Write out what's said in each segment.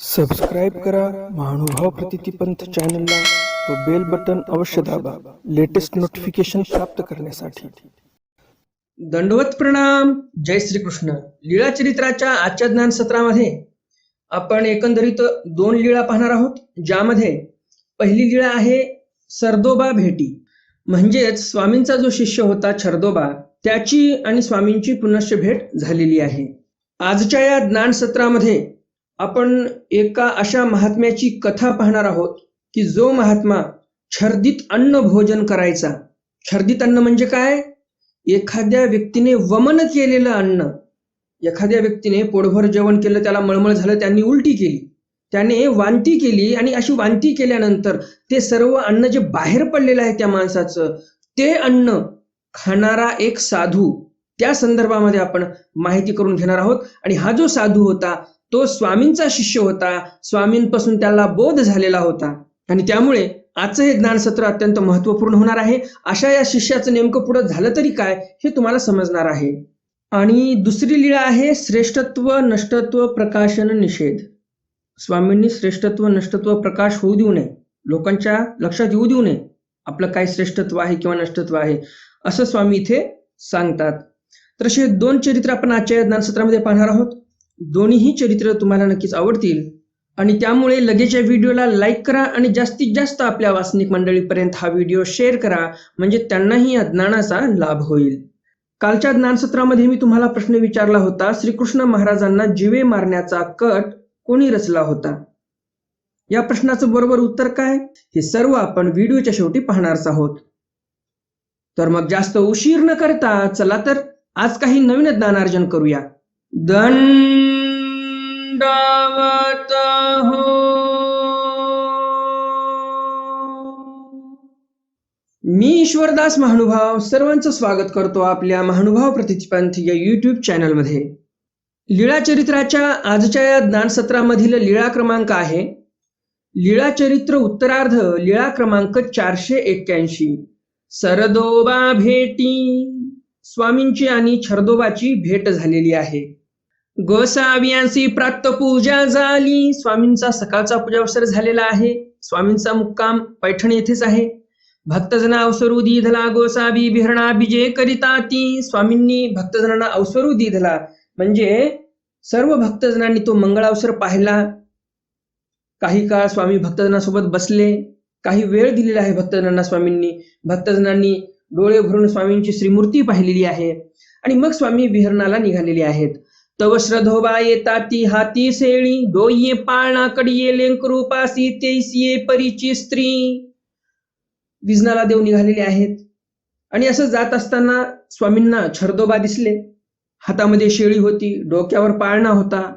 Subscribe करा महानुभाव प्रतितीपंथ चॅनलला व बेल बटन अवश्य दाबा लेटेस्ट नोटिफिकेशन प्राप्त करण्यासाठी. दंडवत प्रणाम. जय श्रीकृष्ण. लीळा चरित्राच्या आजच्या ज्ञान सत्रामध्ये आपण एकंदरीत दोन लीळा पाहणार आहोत ज्यामध्ये पहिली लीळा आहे सरदोबा भेटी. म्हणजेच स्वामींचा जो शिष्य होता छरदोबा त्याची आणि स्वामींची पुनश्च भेट झालेली आहे. आजच्या या ज्ञान सत्रामध्ये आपण एका अशा महात्म्याची कथा पाहणार आहोत की जो महात्मा छर्दित अन्न भोजन करायचा. छर्दित अन्न म्हणजे काय? एखाद्या व्यक्तीने वमन केलेलं अन्न. एखाद्या व्यक्तीने पोटभर जेवण केलं त्याला मळमळ झालं त्यांनी उलटी केली. त्याने वांती केली आणि अशी वांती केल्यानंतर ते सर्व अन्न जे बाहेर पडलेलं आहे त्या माणसाचं ते अन्न खाणारा एक साधू. त्या संदर्भामध्ये आपण माहिती करून घेणार आहोत. आणि हा जो साधू होता तो स्वामींचा शिष्य होता. स्वामींपासून त्याला बोध झालेला होता. आणि त्यामुळे आजचं हे ज्ञानसत्र अत्यंत महत्त्वपूर्ण होणार आहे. अशा या शिष्याचं नेमकं पुढं झालं तरी काय हे तुम्हाला समजणार आहे. आणि दुसरी लीळा आहे श्रेष्ठत्व नष्टत्व प्रकाशन निषेध. स्वामींनी श्रेष्ठत्व नष्टत्व प्रकाश होऊ देऊ नये. लोकांच्या लक्षात येऊ देऊ नये. आपलं काय श्रेष्ठत्व आहे किंवा नष्टत्व आहे असं स्वामी इथे सांगतात. तर असे दोन चरित्र आपण आजच्या ज्ञानसत्रामध्ये पाहणार आहोत. दोन्हीही चरित्र तुम्हाला नक्कीच आवडतील. आणि त्यामुळे लगेच या व्हिडिओला लाईक करा आणि जास्तीत जास्त आपल्या वासनिक मंडळीपर्यंत हा व्हिडिओ शेअर करा. म्हणजे त्यांनाही या ज्ञानाचा लाभ होईल. कालच्या ज्ञानसत्रामध्ये मी तुम्हाला प्रश्न विचारला होता श्रीकृष्ण महाराजांना जीवे मारण्याचा कट कोणी रचला होता? या प्रश्नाचं बरोबर उत्तर काय? हे सर्व आपण व्हिडिओच्या शेवटी पाहणारच आहोत. तर मग जास्त उशीर न करता चला तर आज काही नवीन ज्ञानार्जन करूया. दंडवत हो मी ईश्वरदास महानुभाव सर्वांचं स्वागत करतो आपल्या महानुभाव प्रतिपंथ या युट्यूब चॅनलमध्ये लीळा चरित्राच्या आजच्या या ज्ञानसत्रामधील लीळा क्रमांक आहे. लीळा चरित्र उत्तरार्ध लीळा क्रमांक चारशे एक्क्याऐंशी. सरदोबा भेटी. स्वामींची आणि छरदोबाची भेट झालेली आहे. गोसावियांची प्राप्त पूजा झाली. स्वामींचा सकाळचा पूजावसर झालेला आहे. स्वामींचा मुक्काम पैठण येथेच आहे. भक्तजना अवसरू दिधला गोसावी बिहरणा बिजे करिता ती स्वामींनी भक्तजनांना अवसरू दिधला. म्हणजे सर्व भक्तजनांनी तो मंगळावसर पाहिला. काही काळ स्वामी भक्तजनासोबत बसले. काही वेळ दिलेला आहे भक्तजनांना स्वामींनी. भक्तजनांनी डोळे भरून स्वामींची श्रीमूर्ती पाहिलेली आहे. आणि मग स्वामी विहरणाला निघालेले आहेत. तव श्रद्धोबा येता ती हाती सेळी डोये पाळणा कडिये लेंकरूपासी तेसिये परीची स्त्री. विजनाला देव निघालेले आहेत. आणि असं जात असताना स्वामींना छरदोबा दिसले. हातामध्ये शेळी होती डोक्यावर पाळणा होता.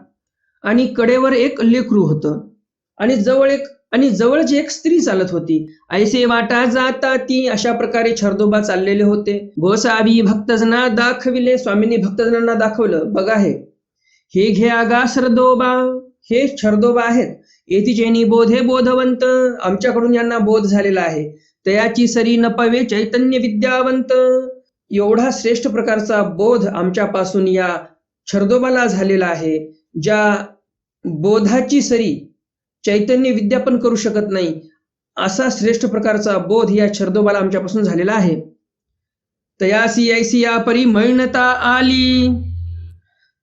आणि कडेवर एक लेकरू होतं. आणि जवळ एक आणि जवळच एक स्त्री चालत होती. ऐसे वाटा जाता ती अशा प्रकारे छरदोबा चाललेले होते. गोसावी भक्तजना दाखविले. स्वामींनी भक्तजनांना दाखवलं. बघा हे. हे घे आगा सरदोबा. हे छरदोबा आहेत. येतीचेनी बोधे बोधवंत. आमच्याकडून यांना बोध झालेला आहे. तयाची सरी न चैतन्य विद्यावंत. एवढा श्रेष्ठ प्रकारचा बोध आमच्यापासून या छरदोबाला झालेला आहे. ज्या बोधाची सरी चैतन्य विद्या पण करू शकत नाही. असा श्रेष्ठ प्रकारचा बोध या छरदोबाला आमच्यापासून झालेला आहे. तयासी ऐसी या परी मैणता आली.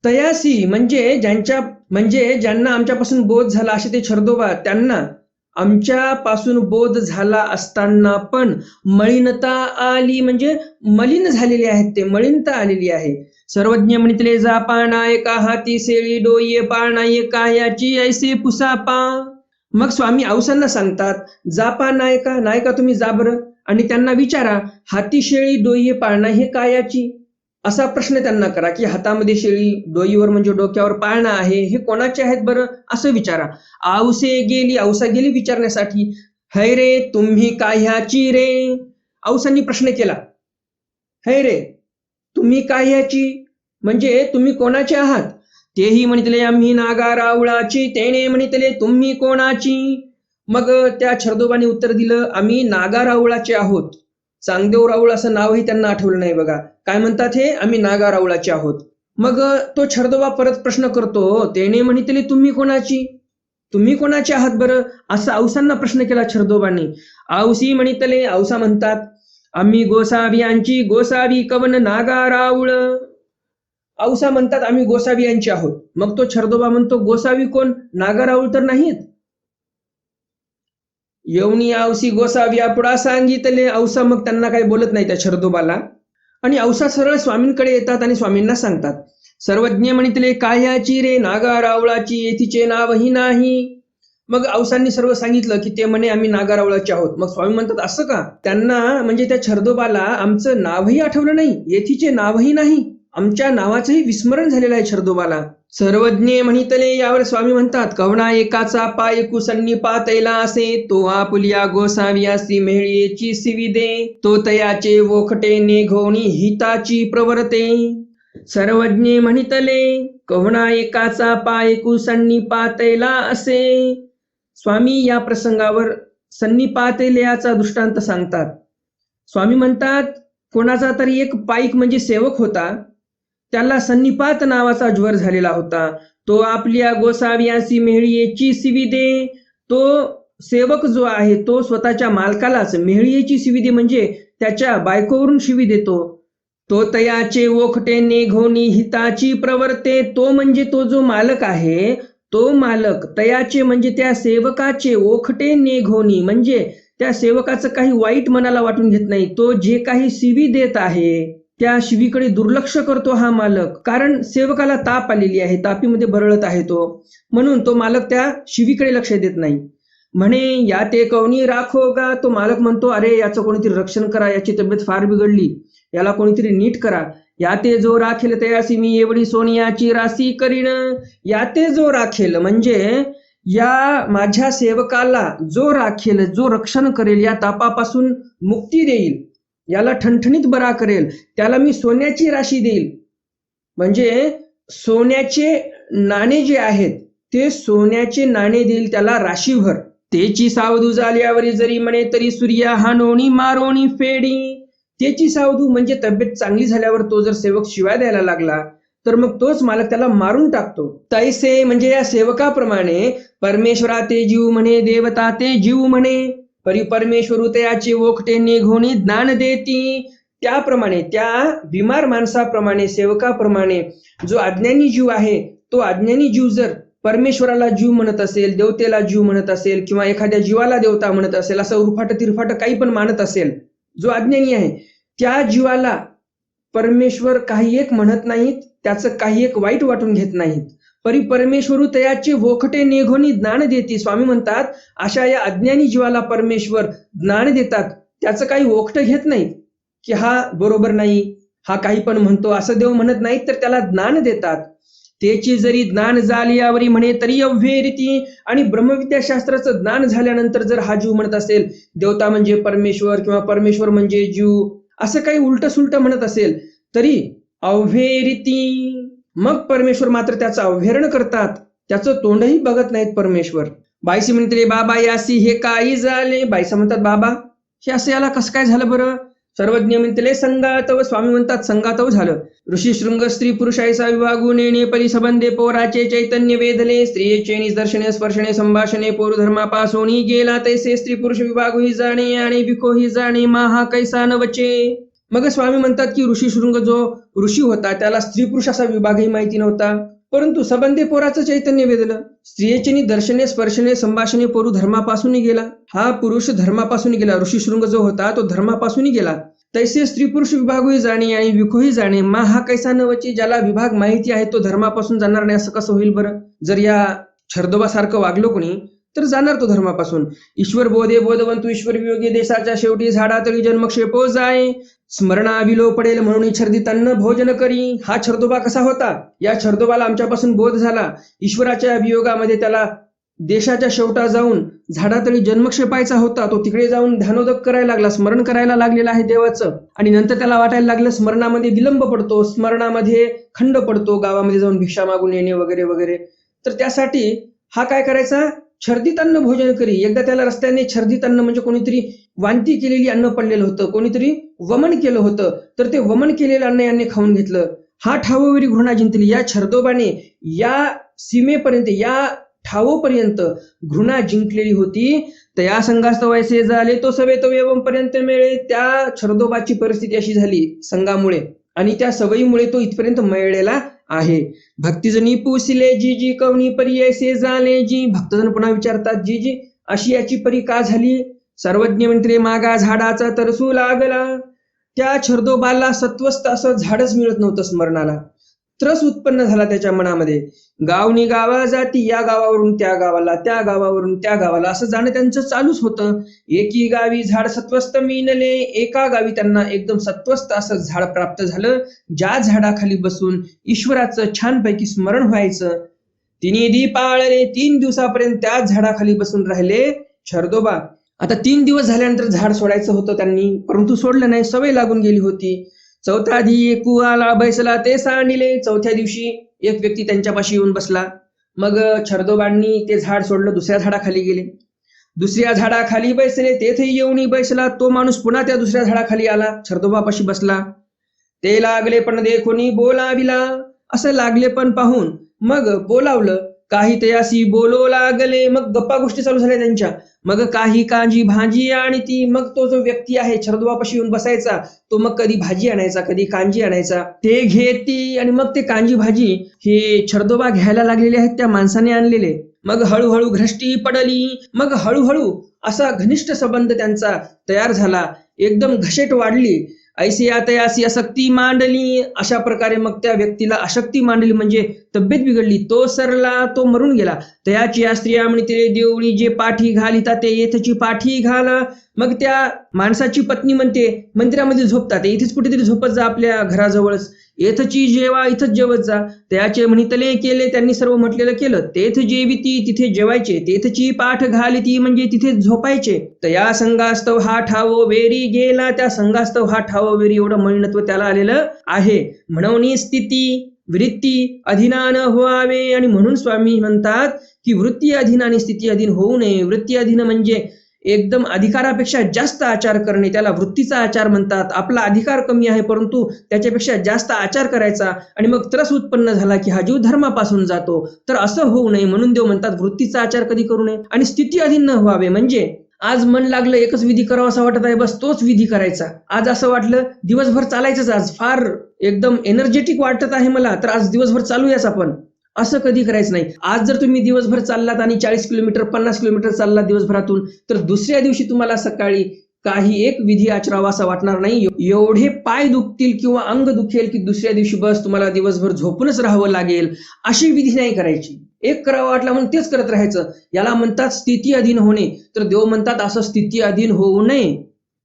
तयासी म्हणजे ज्यांच्या म्हणजे ज्यांना आमच्यापासून बोध झाला असे ते छरदोबा त्यांना आमच्यापासून बोध झाला असताना पण मलिनता आली म्हणजे मलिन झालेले आहेत ते मलिनता आलेली आहे. सर्वज्ञ म्हणितले जा पाना एका हाती सेळी डोये पाना एका याची ऐसे पुसापा. मग स्वामी औसांना सांगतात जापा नायका नायका तुम्ही जा बरं. आणि त्यांना विचारा हाती शेळी डोये पाळणा हे कायाची असा प्रश्न त्यांना करा की हातामध्ये शेळी डोईवर म्हणजे डोक्यावर पाळणा आहे हे कोणाचे आहेत बरं? असं विचारा. औसे गेली औसा गेली विचारण्यासाठी. है रे तुम्ही काह्याची रे? औसांनी प्रश्न केला. है रे तुम्ही काह्याची? म्हणजे तुम्ही कोणाचे आहात? तेही म्हणितले आम्ही नागा रावळाची तेने म्हणितले तुम्ही कोणाची? मग त्या छरदोबाने उत्तर दिलं आम्ही नागा रावळाचे आहोत. चांगदेव राऊळ असं नावही त्यांना आठवलं नाही बघा. काय म्हणतात हे? आम्ही नागा राऊळाचे आहोत. मग तो छरदोबा परत प्रश्न करतो त्याने म्हणितले तुम्ही कोणाची? तुम्ही कोणाचे आहात बरं? असा औसांना प्रश्न केला छरदोबांनी. औसी म्हणितले औसा म्हणतात आम्ही गोसावियांची गोसावी कवन नागा राऊळ. औसा म्हणतात आम्ही गोसावी यांचे आहोत. मग तो छरदोबा म्हणतो गोसावी कोण? नागा राऊळ तर नाहीत येवनी आवसी गोसावी पुढा सांगितले औसा मग त्यांना काही बोलत नाही त्या शरदोबाला. आणि औसा सरळ स्वामींकडे येतात आणि स्वामींना सांगतात. सर्वज्ञ म्हणितले काह्याची रे नागा रावळाची येथीचे नावही नाही. मग औसांनी सर्व सांगितलं की ते म्हणे आम्ही नागारावळाचे आहोत. मग स्वामी म्हणतात असं का? त्यांना म्हणजे त्या छरदोबाला आमचं नावही आठवलं नाही येथीचे नावही नाही. आमच्या नावाचंही विस्मरण झालेलं आहे छरदोबाला सर्वज्ञ म्हणितले यावर स्वामी म्हणतात कवणा एकाचा पाय कुसन्नी पातैला असे तो आपुलिया गोसावियासी मेळीची सिविदे तो तयाचे वोखटे नेघोणी हिताची प्रवर्ते. सर्वज्ञ म्हणितले कवणा एकाचा पाय कुसन्नी पातैला असे. स्वामी या प्रसंगावर सन्निपातेलयाचा दृष्टांत सांगतात. स्वामी म्हणतात कोणाचा तरी एक पाईक म्हणजे सेवक होता त्याला सन्निपात नावाचा ज्वर झालेला होता. तो आपल्या गोसावियासी मेहळीची सिविदे तो सेवक जो आहे तो स्वतःच्या मालकालाच मेहळीची सिविदे म्हणजे त्याच्या बायकोवरून शिवी देतो तो तयाचे ओखटे नेघोनी हिताची प्रवर्ते तो म्हणजे तो जो मालक आहे तो मालक तयाचे म्हणजे त्या सेवकाचे ओखटे नेघोनी म्हणजे त्या सेवकाचं काही वाईट मनाला वाटून घेत नाही. तो जे काही शिवी देत आहे त्या शिवीकडे दुर्लक्ष करतो हा मालक. कारण सेवकाला ताप आलेली आहे तापीमध्ये बरळत आहे तो. म्हणून तो मालक त्या शिवीकडे लक्ष देत नाही. म्हणे या ते कवनी राखो का तो मालक म्हणतो अरे याचं कोणीतरी रक्षण करा याची तब्येत फार बिघडली. याला कोणीतरी नीट करा. या ते जो राखेल तयासी मी एवढी सोनियाची राशी करीन. या ते जो राखेल म्हणजे या माझ्या सेवकाला जो राखेल जो रक्षण करेल या तापापासून मुक्ती देईल. याला ठणठणीत बरा करेल. त्याला मी सोन्याची राशी देईल. म्हणजे सोन्याचे नाणे जे आहेत ते सोन्याचे नाणे देईल त्याला राशीभर. तेची सावधू झाल्यावरी जरी म्हणे तरी सूर्या हानोणी मारोणी फेडी. त्याची सावधू म्हणजे तब्येत चांगली झाल्यावर तो जर सेवक शिवाय द्यायला लागला तर मग तोच मालक त्याला मारून टाकतो. तैसे म्हणजे या सेवकाप्रमाणे परमेश्वरा ते जीव म्हणे देवता ते जीव म्हणे. परी परमेश्वर तयाचे ओखटे निघोनी ज्ञान देती. त्याप्रमाणे त्या बिमार माणसाप्रमाणे सेवकाप्रमाणे जो अज्ञानी जीव आहे तो अज्ञानी जीव जर परमेश्वराला जीव म्हणत असेल देवतेला जीव म्हणत असेल किंवा एखाद्या जीवाला देवता म्हणत असेल असं उरफाट तिरफाट काही पण मानत असेल जो अज्ञानी आहे त्या जीवाला परमेश्वर काही एक म्हणत नाहीत त्याचं काही एक वाईट वाटून घेत नाहीत. परी परमेश्वरू तयाचे वोखटे निघोनी ज्ञान देते. स्वामी म्हणतात अशा या अज्ञानी जीवाला परमेश्वर ज्ञान देतात. त्याचं काही वोखट घेत नाही की हा बरोबर नाही हा काही पण म्हणतो असं देव म्हणत नाही तर त्याला ज्ञान देतात. त्याची जरी ज्ञान झाली यावरी म्हणे तरी अव्ये रीती आणि ब्रह्मविद्याशास्त्राचं ज्ञान झाल्यानंतर जर हा जीव म्हणत असेल देवता म्हणजे परमेश्वर किंवा परमेश्वर म्हणजे जीव असं काही उलट सुलट म्हणत असेल तरी अव्ये रीती मग परमेश्वर मात्र त्याचं अवहेरण करतात. त्याचं तोंडही बघत नाहीत परमेश्वर. बाईसी म्हणते बाबा यासी हे काही झाले. बाईसा म्हणतात बाबा हे असं याला कसं काय झालं बरं? सर्वज्ञ म्हणतले संगातव. स्वामी म्हणतात संगातव झालं. ऋषी शृंग स्त्री पुरुषायसा विभागू येणे परिसंबंधे पोराचे चैतन्य वेधले स्त्रियेचे निदर्शने स्पर्शने संभाषणे पोर धर्मापासोनी गेला तैसे. स्त्री पुरुष विभाग ही जाणे आणि बिको ही जाणे महा कैसा नवचे मग स्वामी म्हणतात की ऋषी शृंग जो ऋषी होता त्याला स्त्री पुरुष असा विभागही माहिती नव्हता. परंतु सबंधे पोराचं चैतन्य वेधलं. स्त्रियेचे दर्शने स्पर्शने संभाषणे पोरू धर्मापासून गेला. हा पुरुष धर्मापासून गेला. ऋषी शृंग जो होता तो धर्मापासून गेला. तैसे स्त्री पुरुष विभागही जाणे आणि विखोही जाणे मा हा कैसा नवची ज्याला विभाग माहिती आहे तो धर्मापासून जाणार नाही असं कसं होईल बरं? जर या छरदोबासारखं वागलो कोणी तर जाणार तो धर्मापासून. ईश्वर बोधे बोधवंतू ईश्वर वियोगी देशाच्या शेवटी झाडातळी जन्मक्षेपो जाय. स्मरणा विलो पडेल म्हणून छर्दितांना भोजन करी. हा छर्दोबा कसा होता? या छर्दोबाला आमच्यापासून बोध झाला. ईश्वराच्या वियोगामध्ये त्याला देशाच्या शेवटा जाऊन झाडातळी जन्मक्षेपायचा होता. तो तिकडे जाऊन ध्यानोदक करायला लागला स्मरण करायला लागलेला आहे देवाचं. आणि नंतर त्याला वाटायला लागलं स्मरणामध्ये विलंब पडतो. स्मरणामध्ये खंड पडतो. गावामध्ये जाऊन भिक्षा मागून येणे वगैरे वगैरे. तर त्यासाठी हा काय करायचा? छर्दीत अन्न भोजन करी. एकदा त्याला रस्त्याने छर्दीत अन्न म्हणजे कोणीतरी वांती केलेली अन्न पडलेलं होतं कोणीतरी वमन केलं होतं तर ते वमन केलेलं अन्न यांनी खाऊन घेतलं. हा ठावोवरी घृणा जिंकली या छर्दोबाने या सीमेपर्यंत या ठावोपर्यंत घृणा जिंकलेली होती. तर या संघास्तव झाले तो सवे तो पर्यंत मिळे. त्या छरदोबाची परिस्थिती अशी झाली संघामुळे. आणि त्या सवयीमुळे तो इथपर्यंत मिळलेला आहे. भक्तीजनी पुसले जी जी कवणी परी झाले जी. भक्तजन पुन्हा विचारतात जी जी अशी याची परी का झाली? सर्वज्ञ म्हणते मागा झाडाचा तरसू लागला. त्या छरदोबाला सत्वस्त असं झाडच मिळत नव्हतं स्मरणाला. त्रस उत्पन्न झाला त्याच्या मनामध्ये. गावनी गावा जाती या गावावरून त्या गावाला त्या गावावरून त्या गावाला असं जाणं त्यांचं चालूच होतं. एकी गावी झाड सत्वस्त मिनले एका गावी त्यांना एकदम सत्वस्त असं झाड प्राप्त झालं. ज्या झाडाखाली बसून ईश्वराचं छानपैकी स्मरण व्हायचं तिने दी पाळले तीन दिवसापर्यंत त्याच झाडाखाली बसून राहिले. छरदोबा आता तीन दिवस झाल्यानंतर झाड सोडायचं होतं त्यांनी परंतु सोडलं नाही सवय लागून गेली होती. चौथा आधी कुहाला बैसला ते सांडिले. चौथ्या दिवशी एक व्यक्ती त्यांच्यापाशी येऊन बसला. मग छरदोबांनी ते झाड सोडलं दुसऱ्या झाडाखाली गेले. दुसऱ्या झाडाखाली बैसले तेथे येऊन बैसला. तो माणूस पुन्हा त्या दुसऱ्या झाडाखाली आला. छरदोबापाशी बसला. ते लागले पण देखोनी बोलाविला. असं लागले पण पाहून मग बोलावलं. काही तयासी बोलो लागले मग गप्पा गोष्टी चालू झाल्या त्यांच्या. मग काही कांजी भाजी आणि ती मग तो जो व्यक्ती आहे छरदवापाशी येऊन बसायचा तो मग कधी भाजी आणायचा कधी कांजी आणायचा ते घेती आणि मग ते कांजी भाजी हे छरदोबा घ्यायला लागलेले आहेत त्या माणसाने आणलेले. मग हळूहळू घ्रष्टी पडली मग हळूहळू असा घनिष्ठ संबंध त्यांचा तयार झाला. एकदम घशेट वाढली. ऐसी आतयासी असक्ती मांडली. अशा प्रकारे मग त्या व्यक्तीला अशक्ती मांडली म्हणजे तब्येत बिघडली तो सरला तो मरून गेला. तयाची या स्त्रिया म्हणते देवळी जे पाठी घालिता ते येथची पाठी घाला. मग त्या माणसाची पत्नी म्हणते मंदिरामध्ये झोपतात इथेच कुठेतरी झोपत जा आपल्या घराजवळच. येथची जेवा इथंच जेवत जा. त्याचे म्हणितले केले त्यांनी सर्व म्हटलेलं केलं. तेथ जेविती तिथे जेवायचे. तेथची पाठ घालिती म्हणजे तिथे झोपायचे. तर या संघास्तव हा ठावो वेरी गेला. त्या संघास्तव हा ठावो वेरी एवढं मणित्व त्याला आलेलं आहे. म्हणून स्थिती वृत्ती अधीनानं व्हावे आणि म्हणून स्वामी म्हणतात की वृत्ती अधीन आणि स्थिती अधीन होऊ नये. वृत्ती अधीन म्हणजे एकदम अधिकारापेक्षा जास्त आचार करणे. त्याला वृत्तीचा आचार म्हणतात. आपला अधिकार कमी आहे परंतु त्याच्यापेक्षा जास्त आचार करायचा. आणि मग त्रस उत्पन्न झाला की हा जीव धर्मापासून जातो. तर असं होऊ नये म्हणून देव म्हणतात वृत्तीचा आचार कधी करू नये? आणि स्थिती अधीन न व्हावे म्हणजे आज मन लागलं एकच विधी करावा असं वाटत आहे बस तोच विधी करायचा. आज असं वाटलं दिवसभर चालायचंच आज. फार एकदम एनर्जेटिक वाटत आहे मला तर आज दिवसभर चालूयाच आपण. असं कधी करायचं नाही. आज जर तुम्ही दिवसभर चाललात आणि चाळीस किलोमीटर पन्नास किलोमीटर चाललात दिवसभरातून तर दुसऱ्या दिवशी तुम्हाला सकाळी काही एक विधी आचरावा असा वाटणार नाही. एवढे पाय दुखतील किंवा अंग दुखेल की दुसऱ्या दिवशी बस तुम्हाला दिवसभर झोपूनच राहावं लागेल. अशी विधी नाही करायची. एक करावं वाटलं म्हणून तेच करत राहायचं. याला म्हणतात स्थिती अधीन होणे. तर देव म्हणतात असं स्थिती अधीन होऊ नये.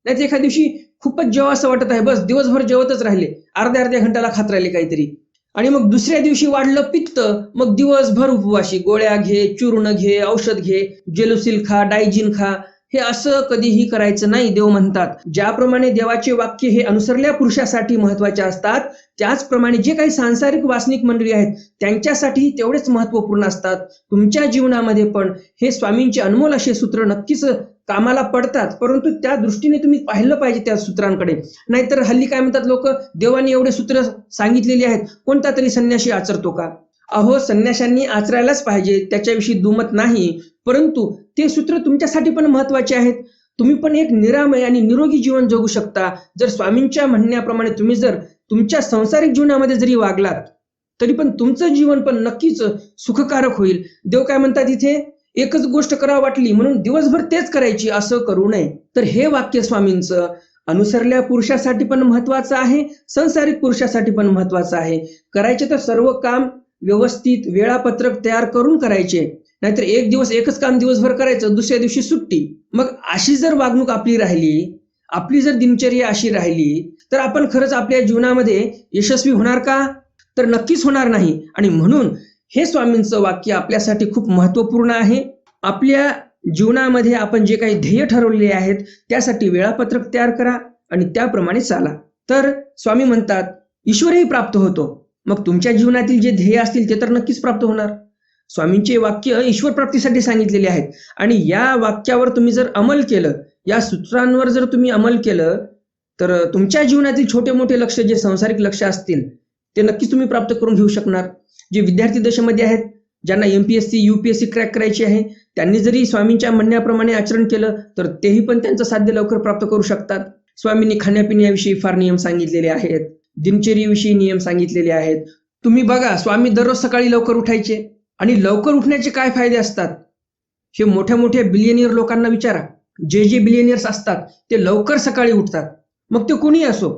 नाही एखाद्या दिवशी खूपच जेव्हा असं वाटत आहे बस दिवसभर जेवतच राहिले. अर्ध्या अर्ध्या घंटाला खात राहिले काहीतरी. आणि मग दुसऱ्या दिवशी वाढलं पित्त मग दिवसभर उपवाशी. गोळ्या घे चूर्ण घे औषध घे जेलोसिल खा डायजिन खा. हे असं कधीही करायचं नाही देव म्हणतात. ज्याप्रमाणे देवाचे वाक्य हे अनुसरल्या पुरुषासाठी महत्त्वाचे असतात त्याचप्रमाणे जे काही सांसारिक वासनिक मंडळी आहेत त्यांच्यासाठी तेवढेच महत्त्वपूर्ण असतात. तुमच्या जीवनामध्ये पण हे स्वामींचे अनमोल असे सूत्र नक्कीच कामाला पडतात परंतु त्या दृष्टीने तुम्ही पाहिलं पाहिजे त्या सूत्रांकडे. नाहीतर हल्ली काय म्हणतात लोक देवाने एवढे सूत्र सांगितलेली आहेत कोणता तरी संन्याशी आचरतो का? अहो संन्याशांनी आचरायलाच पाहिजे त्याच्याविषयी दुमत नाही. परंतु ते सूत्र तुमच्यासाठी पण महत्त्वाचे आहेत. तुम्ही पण एक निरामय आणि निरोगी जीवन जगू शकता. जर स्वामींच्या म्हणण्याप्रमाणे तुम्ही जर तुमच्या संसारिक जीवनामध्ये जरी वागलात तरी पण तुमचं जीवन पण नक्कीच सुखकारक होईल. देव काय म्हणतात इथे? एकच गोष्ट करावं वाटली म्हणून दिवसभर तेच करायची असं करू नये. तर हे वाक्य स्वामींचं अनुसरल्या पुरुषासाठी पण महत्वाचं आहे संसारिक पुरुषासाठी पण महत्वाचं आहे. करायचे तर सर्व काम व्यवस्थित वेळापत्रक तयार करून करायचे. नाहीतर एक दिवस एकच काम दिवसभर करायचं दुसऱ्या दिवशी सुट्टी. मग अशी जर वागणूक आपली राहिली आपली जर दिनचर्या अशी राहिली तर आपण खरंच आपल्या जीवनामध्ये यशस्वी होणार का? तर नक्कीच होणार नाही. आणि म्हणून हे स्वामींचं वाक्य आपल्यासाठी खूप महत्त्वपूर्ण आहे. आपल्या जीवनामध्ये आपण जे काही ध्येय ठरवलेले आहेत त्यासाठी वेळापत्रक तयार करा आणि त्याप्रमाणे चाला. तर स्वामी म्हणतात ईश्वरही प्राप्त होतो. मग तुमच्या जीवनातील जे ध्येय असतील ते तर नक्कीच प्राप्त होणार. स्वामींचे वाक्य ईश्वर प्राप्तीसाठी सांगितलेले आहेत. आणि या वाक्यावर तुम्ही जर अमल केलं या सूत्रांवर जर तुम्ही अमल केलं तर तुमच्या जीवनातील छोटे मोठे लक्ष जे संसारिक लक्ष असतील ते नक्कीच तुम्ही प्राप्त करून घेऊ शकणार. जे विद्यार्थी दशेमध्ये आहेत ज्यांना एमपीएससी सी क्रॅक करायची आहे त्यांनी जरी स्वामींच्या म्हणण्याप्रमाणे आचरण केलं तर तेही पण त्यांचं साध्य लवकर प्राप्त करू शकतात. स्वामींनी खाण्यापिण्याविषयी फार नियम सांगितलेले आहेत दिनचर्येविषयी नियम सांगितलेले आहेत. तुम्ही बघा स्वामी दररोज सकाळी लवकर उठायचे. आणि लवकर उठण्याचे काय फायदे असतात? हे मोठ्या मोठ्या बिलियनियर लोकांना विचारा. जे जे बिलियनियर्स असतात ते लवकर सकाळी उठतात. मग ते कोणी असो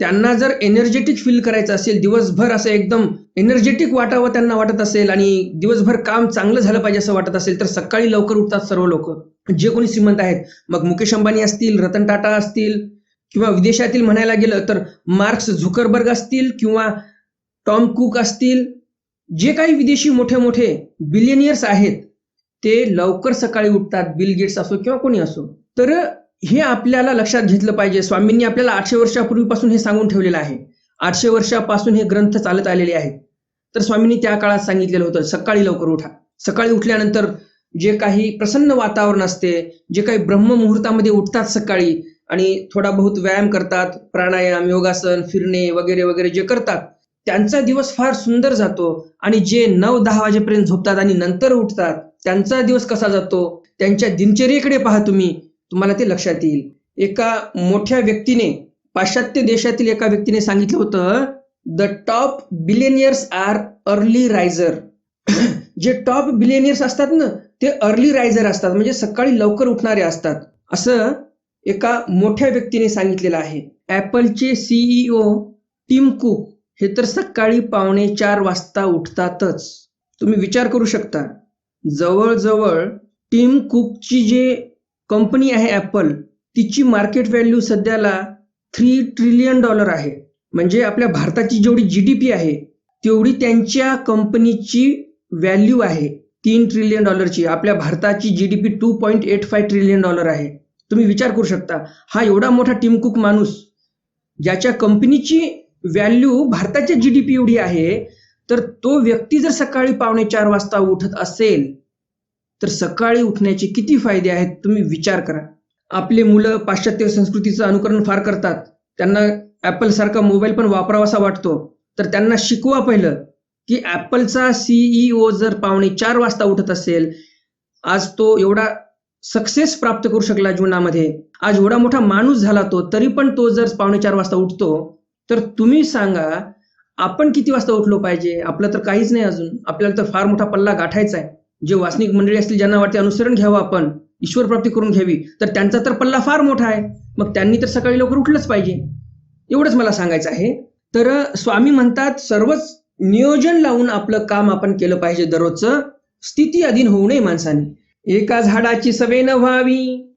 त्यांना जर एनर्जेटिक फील करायचं असेल दिवसभर असं एकदम एनर्जेटिक वाटावं त्यांना वाटत असेल आणि दिवसभर काम चांगलं झालं पाहिजे असं वाटत असेल तर सकाळी लवकर उठतात सर्व लोक. जे कोणी श्रीमंत आहेत मग मुकेश अंबानी असतील रतन टाटा असतील किंवा विदेशातील म्हणायला गेलं तर मार्क्स झुकरबर्ग असतील किंवा टॉम कुक असतील जे काही विदेशी मोठे मोठे बिलियनियर्स आहेत ते लवकर सकाळी उठतात बिल गेट्स असो किंवा कोणी असो. तर हे आपल्याला लक्षात घेतलं पाहिजे. स्वामींनी आपल्याला आठशे वर्षापूर्वीपासून हे सांगून ठेवलेलं आहे. आठशे वर्षापासून हे ग्रंथ चालत आलेले आहेत. तर स्वामींनी त्या काळात सांगितलेलं होतं सकाळी लवकर उठा. सकाळी उठल्यानंतर जे काही प्रसन्न वातावरण असते जे काही ब्रह्ममुहूर्तामध्ये उठतात सकाळी आणि थोडा बहुत व्यायाम करतात प्राणायाम योगासन फिरणे वगैरे वगैरे जे करतात त्यांचा दिवस फार सुंदर जातो आणि जे नऊ दहा वाजेपर्यंत झोपतात आणि नंतर उठतात त्यांचा दिवस कसा जातो? त्यांच्या दिनचर्येकडे पहा तुम्ही. तुम्हाला ते लक्षात येईल. एका मोठ्या व्यक्तीने पाश्चात्य देशातील एका व्यक्तीने सांगितलं होतं the top billionaires are early riser जे टॉप बिलेनियर्स असतात ना ते अर्ली रायझर असतात. म्हणजे सकाळी लवकर उठणारे असतात. असं एका मोठ्या व्यक्तीने सांगितलेलं आहे. ऍपलचे सीईओ टिम कुक हे तर सकाळी पावणे चार वाजता उठतातच. तुम्ही विचार करू शकता. जवळजवळ टीम कुकची जे कंपनी आहे ॲपल तिची मार्केट व्हॅल्यू सध्याला थ्री ट्रिलियन डॉलर आहे. म्हणजे आपल्या भारताची जेवढी जी डी पी आहे तेवढी त्यांच्या कंपनीची व्हॅल्यू आहे तीन ट्रिलियन डॉलरची. आपल्या भारताची G D P two point eight five trillion dollar आहे. तुम्ही विचार करू शकता. हा एवढा मोठा टीम कुक माणूस ज्याच्या कंपनीची व्हॅल्यू भारताच्या जी डी पी एवढी आहे तर तो व्यक्ती जर सकाळी पावणे चार वाजता उठत असेल तर सकाळी उठण्याचे किती फायदे आहेत तुम्ही विचार करा. आपले मुलं पाश्चात्य संस्कृतीचं अनुकरण फार करतात. त्यांना ऍपल सारखा मोबाईल पण वापरावासा वाटतो. तर त्यांना शिकवा पहिलं की ऍपलचा सीईओ जर पावणे चार वाजता उठत असेल आज तो एवढा सक्सेस प्राप्त करू शकला जीवनामध्ये. आज एवढा मोठा माणूस झाला तो तरी पण तो जर पावणे चार वाजता उठतो तर तुम्ही सांगा आपण किती वाजता उठलो पाहिजे? आपलं तर काहीच नाही अजून. आपल्याला तर फार मोठा पल्ला गाठायचा आहे. जे वासनिक मंडळी असतील ज्यांना वाटते अनुसरण घ्यावं आपण ईश्वर प्राप्ती करून घ्यावी तर त्यांचा तर पल्ला फार मोठा आहे. मग त्यांनी तर सकाळी लवकर उठलंच पाहिजे. एवढंच मला सांगायचं आहे. तर स्वामी म्हणतात सर्वच नियोजन लावून आपलं काम आपण केलं पाहिजे दररोजचं. स्थिती अधीन होऊ नये माणसाने. एका झाडाची सवय न व्हावी.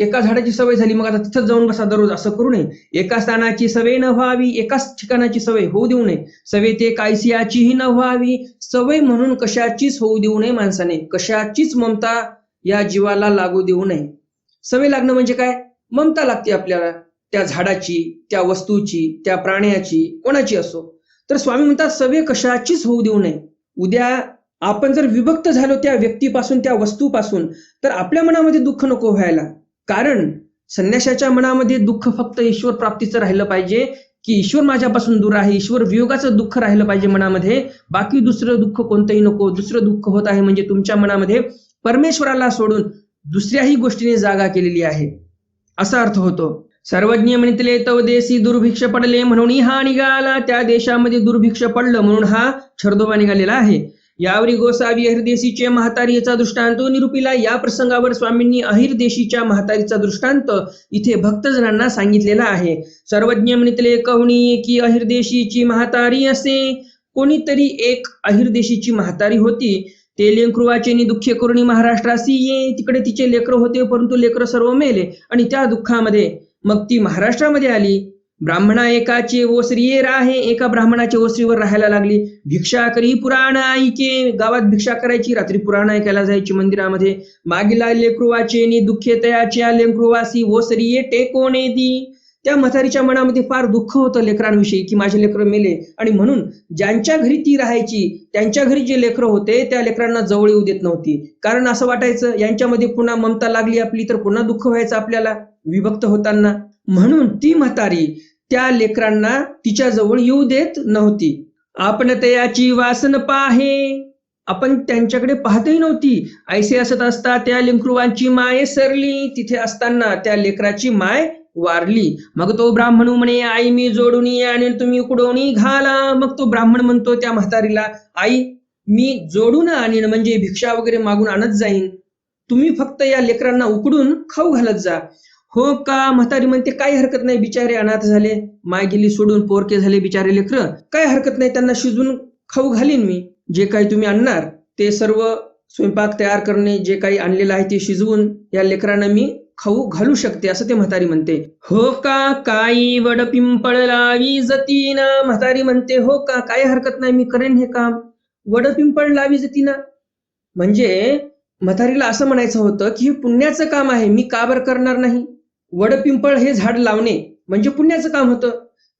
एका झाडाची सवय झाली मग आता तिथंच जाऊन बसा दररोज असं करू नये. एका स्थानाची सवय न व्हावी एकाच ठिकाणाची सवय होऊ देऊ नये. सवय ते कायसियाचीही न व्हावी सवय म्हणून कशाचीच होऊ देऊ नये माणसाने. कशाचीच ममता या जीवाला लागू देऊ नये. सवय लागणं म्हणजे काय? ममता लागते आपल्याला. त्या झाडाची त्या वस्तूची त्या प्राण्याची कोणाची असो. तर स्वामी म्हणतात सवय कशाचीच होऊ देऊ नये. उद्या आपण जर विभक्त झालो त्या व्यक्तीपासून त्या वस्तूपासून तर आपल्या मनामध्ये दुःख नको व्हायला. कारण संन्याशाच्या मनामध्ये दुःख फक्त ईश्वर प्राप्तीचं राहिलं पाहिजे की ईश्वर माझ्यापासून दूर आहे ईश्वर वियोगाचं दुःख राहिलं पाहिजे मनामध्ये. बाकी दुसरं दुःख कोणतंही नको. दुसरं दुःख होत आहे म्हणजे तुमच्या मनामध्ये परमेश्वराला सोडून दुसऱ्याही गोष्टीने जागा केलेली आहे. असा अर्थ होतो. सर्वज्ञ म्हणितले तव देशी दुर्भिक्ष पडले म्हणून हा निघाला. त्या देशामध्ये दुर्भिक्ष पडलं म्हणून हा छर्दोबा निघालेला आहे. यावरी गोसावी अहिरदेशीचे म्हातारीचा दृष्टांत निरुपिला या प्रसंगावर स्वामींनी अहिरदेशीच्या म्हातारीचा दृष्टांत इथे भक्तजनांना सांगितलेला आहे. सर्वज्ञ म्हणितले कहणी की अहिरदेशीची म्हातारी असे? कोणीतरी एक अहिरदेशीची म्हातारी होती. ते लेकरुवाचे दुःखे करुणी महाराष्ट्रासी ये. तिकडे तिचे लेकर होते परंतु लेकर सर्व मेले आणि त्या दुःखामध्ये मग ती महाराष्ट्रामध्ये आली. ब्राह्मणा एकाचे ओसरीये राहे एका ब्राह्मणाच्या ओसरीवर राहायला लागली. भिक्षा करी पुराण ऐके गावात भिक्षा करायची. रात्री पुराण ऐकायला जायची मंदिरामध्ये. मागिला लेकरुवाचे नि दुःखे तयाच्या लेकरुवासी. ओसरीये टेकोने दी त्या म्हातारीच्या मनामध्ये फार दुःख होतं लेकरांविषयी की माझे लेकरं मेले. आणि म्हणून ज्यांच्या घरी ती राहायची त्यांच्या घरी जे लेकरं होते त्या लेकरांना जवळ येऊ देत नव्हती. कारण असं वाटायचं यांच्यामध्ये पुन्हा ममता लागली आपली तर पुन्हा दुःख व्हायचं आपल्याला? विभक्त होताना. म्हणून ती म्हातारी त्या लेकरांना तिच्या जवळ येऊ देत नव्हती. आपण तयाची वासन पाहे. आपण त्यांच्याकडे पाहतही नव्हती. ऐसे असत असता त्या लेकरुवांची माय सरली. तिथे असताना त्या लेकराची माय वारली. मग तो ब्राह्मण म्हणे आई मी जोडून आणि तुम्ही कुडवणी घाला. मग तो ब्राह्मण म्हणतो त्या म्हातारीला आई मी जोडून आणीन म्हणजे भिक्षा वगैरे मागून आणत जाईन. तुम्ही फक्त या लेकरांना उकडून खाऊ घालत जा. हो का? म्हातारी म्हणते काही हरकत नाही बिचारे अनाथ झाले माय गेली सोडून पोरके झाले बिचारे लेकर. काय हरकत नाही त्यांना शिजून खाऊ घालीन मी जे काही तुम्ही आणणार ते सर्व स्वयंपाक तयार करणे जे काही आणलेलं आहे ते शिजवून या लेकरांना मी खाऊ घालू शकते असं ते म्हातारी म्हणते. हो का? काही वड पिंपळ लावी जतीना. म्हातारी म्हणते हो का? काय हरकत नाही मी करेन हे काम. वड पिंपळ लावी जतीना? म्हणजे म्हातारीला असं म्हणायचं होतं की हे पुण्याचं काम आहे मी का बरं करणार नाही? वडपिंपळ हे झाड लावणे म्हणजे पुण्याचं काम होतं.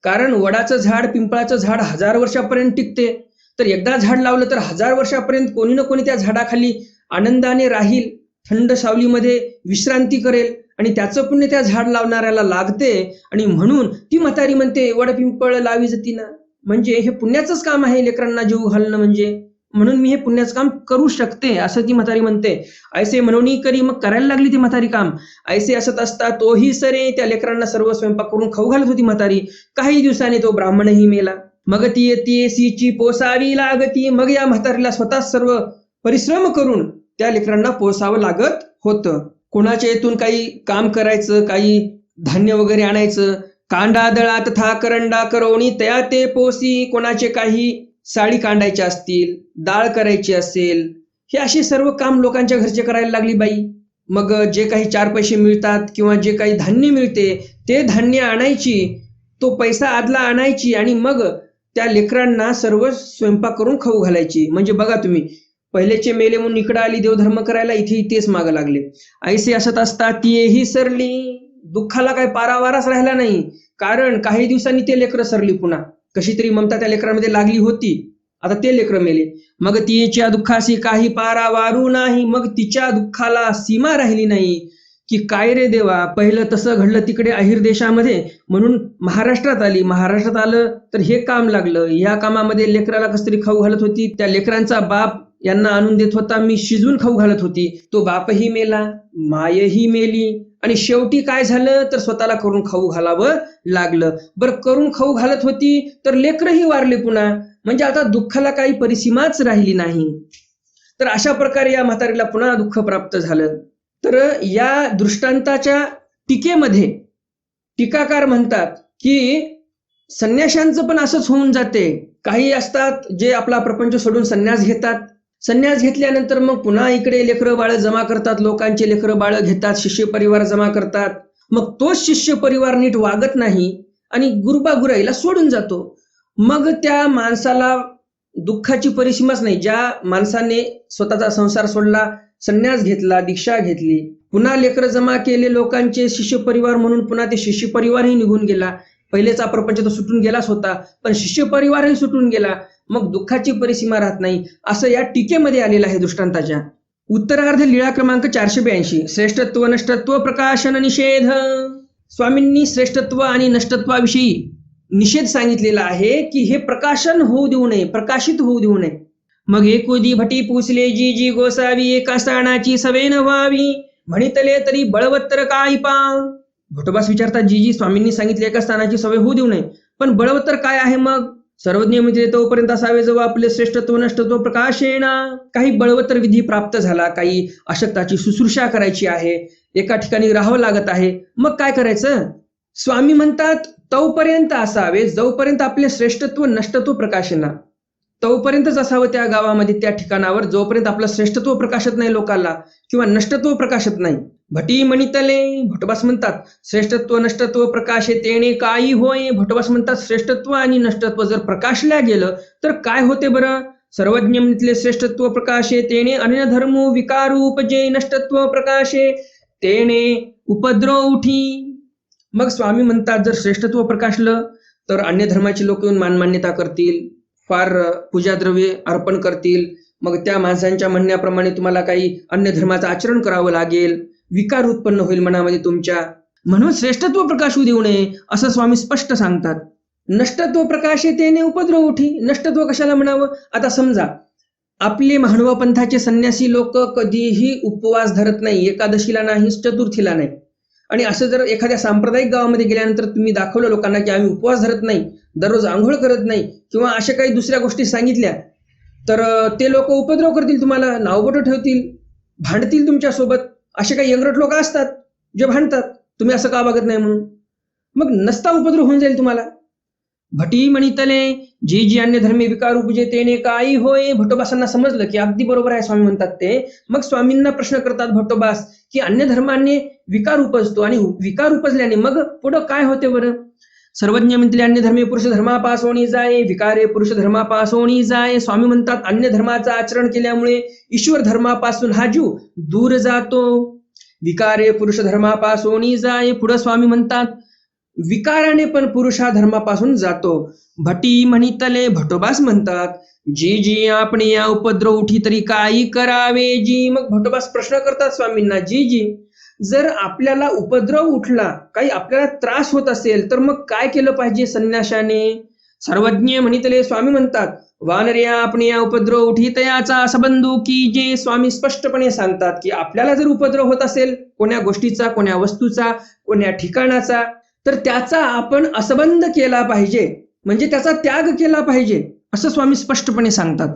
कारण वडाचं झाड पिंपळाचं झाड हजार वर्षापर्यंत टिकते. तर एकदा झाड लावलं तर हजार वर्षापर्यंत कोणी ना कोणी त्या झाडाखाली आनंदाने राहील थंड सावलीमध्ये विश्रांती करेल आणि त्याचं पुण्य त्या झाड लावणाऱ्याला लागते आणि म्हणून ती म्हातारी म्हणते वडपिंपळ लावी जती ना म्हणजे हे पुण्याचंच काम आहे लेकरांना जीव घालणं म्हणजे. म्हणून मी हे पुण्याचं काम करू शकते असं ती म्हातारी म्हणते. ऐसे म्हणून करी मग करायला लागली ती म्हातारी काम. ऐसे असत असता तोही सरे त्या लेकरांना सर्व स्वयंपाक करून खाऊ घालत होती म्हातारी. काही दिवसांनी तो ब्राह्मणही मेला. मग ती येते सीची पोसावी लागती. मग या म्हातारीला स्वतः सर्व परिश्रम करून त्या लेकरांना पोसावं लागत होतं. कोणाच्या येथून काही काम करायचं काही धान्य वगैरे आणायचं? कांडा दळा तथा करंडा करवणी तया ते पोसी. कोणाचे काही साडी कांडायच्या असतील? डाळ करायची असेल हे असे सर्व काम लोकांच्या घरचे करायला लागली बाई. मग जे काही चार पैसे मिळतात किंवा जे काही धान्य मिळते ते धान्य आणायची तो पैसा आदला आणायची आणि मग त्या लेकरांना सर्व स्वयंपाक करून खाऊ घालायची. म्हणजे बघा तुम्ही पहिलेचे मेले म्हणून इकडं आली देवधर्म करायला इथे तेच मागं लागले. ऐसे असत असता तीही सरली. दुःखाला काही पारावाराच राहिला नाही. कारण काही दिवसांनी ते लेकरं सरली पुन्हा. कशी तरी ममता त्या लेकरांमध्ये लागली होती. आता ते लेकरं मेले. मग तिच्या दुःखाशी काही पारा वारू नाही. मग तिच्या दुःखाला सीमा राहिली नाही. की काय रे देवा पहिलं तसं घडलं तिकडे अहिर देशामध्ये. म्हणून महाराष्ट्रात आली. महाराष्ट्रात आलं तर हे काम लागलं. या कामामध्ये लेकराला कस तरी खाऊ घालत होती. त्या लेकरांचा बाप यांना आणून देत होता. मी शिजून खाऊ घालत होती. तो बापही मेला. मायही मेली. आणि शेवटी काय झालं? तर स्वतःला करून खाऊ घालावं लागलं. बरं करून खाऊ घालत होती तर लेकरही वारले पुन्हा. म्हणजे आता दुःखाला काही परिसीमाच राहिली नाही. तर अशा प्रकारे या म्हातारीला पुन्हा दुःख प्राप्त झालं. तर या दृष्टांताच्या टीकेमध्ये टीकाकार म्हणतात की संन्याशांचं पण असंच होऊन जाते. काही असतात जे आपला प्रपंच सोडून संन्यास घेतात. संन्यास घेतल्यानंतर मग पुन्हा इकडे लेकरं बाळ जमा करतात. लोकांचे लेकरं बाळ घेतात. शिष्य परिवार जमा करतात. मग तोच शिष्य परिवार नीट वागत नाही आणि गुरुबा गुराईला सोडून जातो. मग त्या माणसाला दुःखाची परिसीमाच नाही. ज्या माणसाने स्वतःचा संसार सोडला संन्यास घेतला दीक्षा घेतली पुन्हा लेकरं जमा केले लोकांचे शिष्य परिवार म्हणून पुन्हा ते शिष्य परिवारही निघून गेला. पहिलेचा प्रपंच तो सुटून गेलाच होता पण शिष्य परिवारही सुटून गेला. मग दुःखाची परिसीमा राहत नाही असं या टीकेमध्ये आलेलं आहे दृष्टांताच्या. उत्तरार्ध लीळा क्रमांक चारशे ब्याऐंशी. श्रेष्ठत्व नष्टत्व प्रकाशन निषेध. स्वामींनी श्रेष्ठत्व आणि नष्टत्वाविषयी निषेध सांगितलेला आहे की हे प्रकाशन होऊ देऊ नये प्रकाशित होऊ देऊ नये. मग एकुदी भटी पुसले जी जी गोसावी एका स्थानाची सवेन व्हावी. म्हणितले तरी बळवत्तर काय पा भटोबास विचारतात जी जी स्वामींनी सांगितले एका स्थानाची सवय होऊ देऊ नये. पण बळवत्तर काय आहे मग? सर्वज्ञ म्हणजे तोपर्यंत असावे जेव्हा आपले श्रेष्ठत्व नष्टत्व प्रकाश येणा काही बळवत्तर विधी प्राप्त झाला काही अशक्ताची शुश्रूषा करायची आहे. एका ठिकाणी राहावं लागत आहे. मग काय करायचं? स्वामी म्हणतात तोपर्यंत असावे जोपर्यंत आपले श्रेष्ठत्व नष्टत्व प्रकाशना. तोपर्यंतच असावं त्या गावामध्ये त्या ठिकाणावर जोपर्यंत आपलं श्रेष्ठत्व प्रकाशत नाही लोकांना किंवा नष्टत्व प्रकाशत नाही. भटी म्हणितले भटबास म्हणतात श्रेष्ठत्व नष्टत्व प्रकाशे तेणे काही होय. भटबास म्हणतात श्रेष्ठत्व आणि नष्टत्व जर प्रकाशल्या गेलं तर काय होते बरं? सर्वज्ञ म्हणितले श्रेष्ठत्व प्रकाशे तेणे अन्य धर्म विकार उपजे नष्टत्व प्रकाशे तेणे उपद्रव उठी. मग स्वामी म्हणतात जर श्रेष्ठत्व प्रकाशलं तर अन्य धर्माचे लोक येऊन मानमान्यता करतील फार पूजाद्रव्ये अर्पण करतील. मग त्या माणसांच्या म्हणण्याप्रमाणे तुम्हाला काही अन्य धर्माचं आचरण करावं लागेल. विकार उत्पन्न होईल मनामध्ये तुमच्या. म्हणून श्रेष्ठत्व प्रकाशू देऊ नये असं स्वामी स्पष्ट सांगतात. नष्टत्व प्रकाश तेने उपद्रव उठी. नष्टत्व कशाला म्हणावं? आता समजा आपले महानुभाव पंथाचे संन्यासी लोक कधीही उपवास धरत नाही एकादशीला नाही चतुर्थीला नाही. आणि असं जर एखाद्या सांप्रदायिक गावामध्ये गेल्यानंतर तुम्ही दाखवलं लोकांना की आम्ही उपवास धरत नाही दररोज आंघोळ करत नाही किंवा अशा काही दुसऱ्या गोष्टी सांगितल्या तर ते लोक उपद्रव करतील तुम्हाला नावबोटं ठेवतील भांडतील तुमच्यासोबत असे काही यंगरट लोक असतात जे भांडतात तुम्ही असं का बघत नाही म्हणून? मग नसता उपद्रव होऊन जाईल तुम्हाला. भटी म्हणितले जी जी अन्य धर्मे विकार उपजे तेने काही होय भटोबासांना समजलं की अगदी बरोबर आहे स्वामी म्हणतात ते. मग स्वामींना प्रश्न करतात भटोबास की अन्य धर्मांनी विकार उपजतो आणि विकार उपजल्याने मग पुढं काय होते बरं? सर्वज्ञ म्हणतील अन्य धर्मे पुरुष धर्मापास होणी जाय विकारे पुरुष धर्मापास होणी जाय. स्वामी म्हणतात अन्य धर्माचं आचरण केल्यामुळे ईश्वर धर्मापासून हा जीव दूर जातो. विकारे पुरुष धर्मापास होणी जाय. पुढं स्वामी म्हणतात विकाराने पण पुरुषा धर्मापासून जातो. भटी म्हणितले भटोबास म्हणतात जी जी आपण या उपद्रव उठी तरी काही करावे. जी मग भटोबास प्रश्न करतात स्वामींना जी जी जर आपल्याला उपद्रव उठला काही आपल्याला त्रास होत असेल तर मग काय केलं पाहिजे संन्याशाने? सर्वज्ञ म्हणितले स्वामी म्हणतात वानर्या आपण या उपद्रव उठी तयाचा सबंधू की जे स्वामी स्पष्टपणे सांगतात की आपल्याला जर उपद्रव होत असेल कोण्या गोष्टीचा कोण्या वस्तूचा कोण्या ठिकाणाचा तर त्याचा आपण असबंध केला पाहिजे. म्हणजे त्याचा त्याग केला पाहिजे. असं स्वामी स्पष्टपणे सांगतात.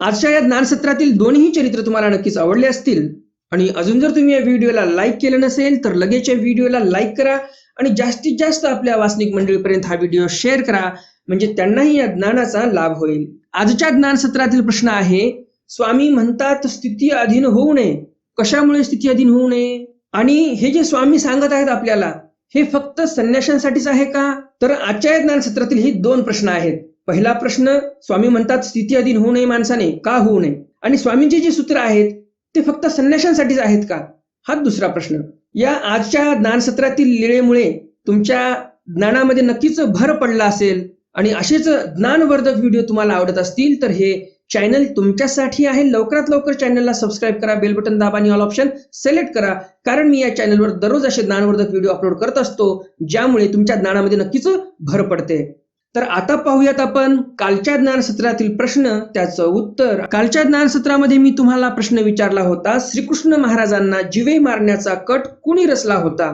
आजच्या या ज्ञानसत्रातील दोन्ही चरित्र तुम्हाला नक्कीच आवडले असतील. आणि अजून जर तुम्ही या व्हिडिओला लाईक केलं नसेल तर लगेच या व्हिडिओला लाईक करा आणि जास्तीत जास्त आपल्या वासनिक मंडळीपर्यंत हा व्हिडिओ शेअर करा. म्हणजे त्यांनाही या ज्ञानाचा लाभ होईल. आजच्या ज्ञानसत्रातील प्रश्न आहे स्वामी म्हणतात स्थिती अधीन होऊ नये. कशामुळे स्थिती अधीन होऊ नये? आणि हे जे स्वामी सांगत आहेत आपल्याला हे फक्त संन्याशांसाठीच आहे का? तर आजच्या या ज्ञानसत्रातील ही दोन प्रश्न आहेत. पहिला प्रश्न स्वामी म्हणतात स्थिती अधीन होऊ नये माणसाने का होऊ नये? आणि स्वामींची जी सूत्र आहेत ते फक्त संन्याशांसाठीच आहेत का? हा दुसरा प्रश्न. या आजच्या ज्ञानसत्रातील लिळेमुळे तुमच्या ज्ञानामध्ये नक्कीच भर पडला असेल आणि असेच ज्ञानवर्धक व्हिडिओ तुम्हाला आवडत असतील तर हे चॅनल तुमच्यासाठी आहे. लवकरात लवकर चॅनलला सबस्क्राईब करा बेल बटन दाबा आणि ऑल ऑप्शन सिलेक्ट करा. कारण मी या चॅनलवर दररोज असे ज्ञानवर्धक व्हिडिओ अपलोड करत असतो ज्यामुळे तुमच्या ज्ञानामध्ये नक्कीच भर पडते. तर आता पाहूयात आपण कालच्या ज्ञानसत्रातील प्रश्न त्याचं उत्तर. कालच्या ज्ञानसत्रामध्ये मी तुम्हाला प्रश्न विचारला होता श्रीकृष्ण महाराजांना जिवे मारण्याचा कट कुणी रचला होता?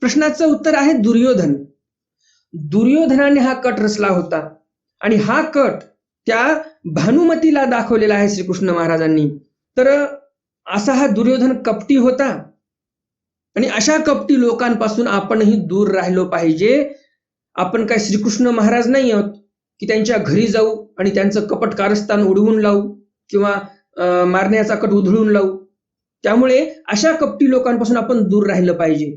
प्रश्नाचं उत्तर आहे दुर्योधन. दुर्योधनाने हा कट रचला होता. आणि हा कट त्या भानुमतीला दाखवलेला आहे श्रीकृष्ण महाराजांनी. तर असा हा दुर्योधन कपटी होता. आणि अशा कपटी लोकांपासून आपणही दूर राहिलो पाहिजे. आपण काय श्रीकृष्ण महाराज नाही आहोत की त्यांच्या घरी जाऊ आणि त्यांचं कपट कारस्थान उडवून लावू किंवा मारण्याचा कट उधळून लावू? त्यामुळे अशा कपटी लोकांपासून आपण दूर राहिलं पाहिजे.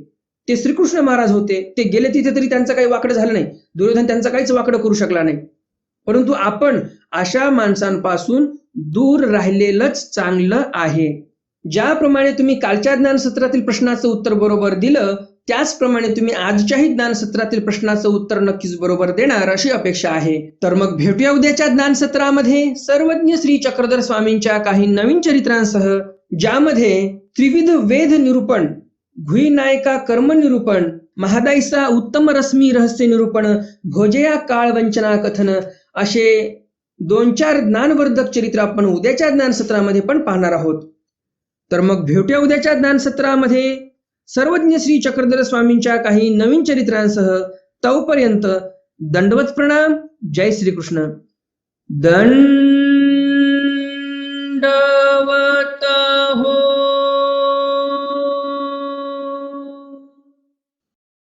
ते श्रीकृष्ण महाराज होते ते गेले तिथे तरी त्यांचं काही वाकडं झालं नाही. दुर्योधन त्यांचं काहीच वाकडं करू शकला नाही. परंतु आपण अशा माणसांपासून दूर राहिलेलंच चांगलं आहे. ज्याप्रमाणे तुम्ही कालच्या ज्ञानसत्रातील प्रश्नाचं उत्तर बरोबर दिलं त्याचप्रमाणे तुम्ही आजच्याही ज्ञानसत्रातील प्रश्नाचं उत्तर नक्कीच बरोबर देणार अशी अपेक्षा आहे. तर मग भेटूया उद्याच्या ज्ञानसत्रामध्ये. सर्वज्ञ श्री चक्रधर स्वामींच्या काही नवीन चरित्रांसह ज्यामध्ये त्रिविध वेद निरूपण भुई नायका कर्म निरूपण महादाईसा उत्तम रश्मी रहस्य निरूपण भोजया काळ वंचना कथन असे दोन चार ज्ञानवर्धक चरित्र आपण उद्याच्या ज्ञानसत्रामध्ये पण पाहणार आहोत. तर मग भेटूया उद्याच्या ज्ञानसत्रामध्ये. सर्वज्ञ श्री चक्रधर स्वामींच्या काही नवीन चरित्रांसह तोपर्यंत दंडवत प्रणाम. जय श्रीकृष्ण. दंड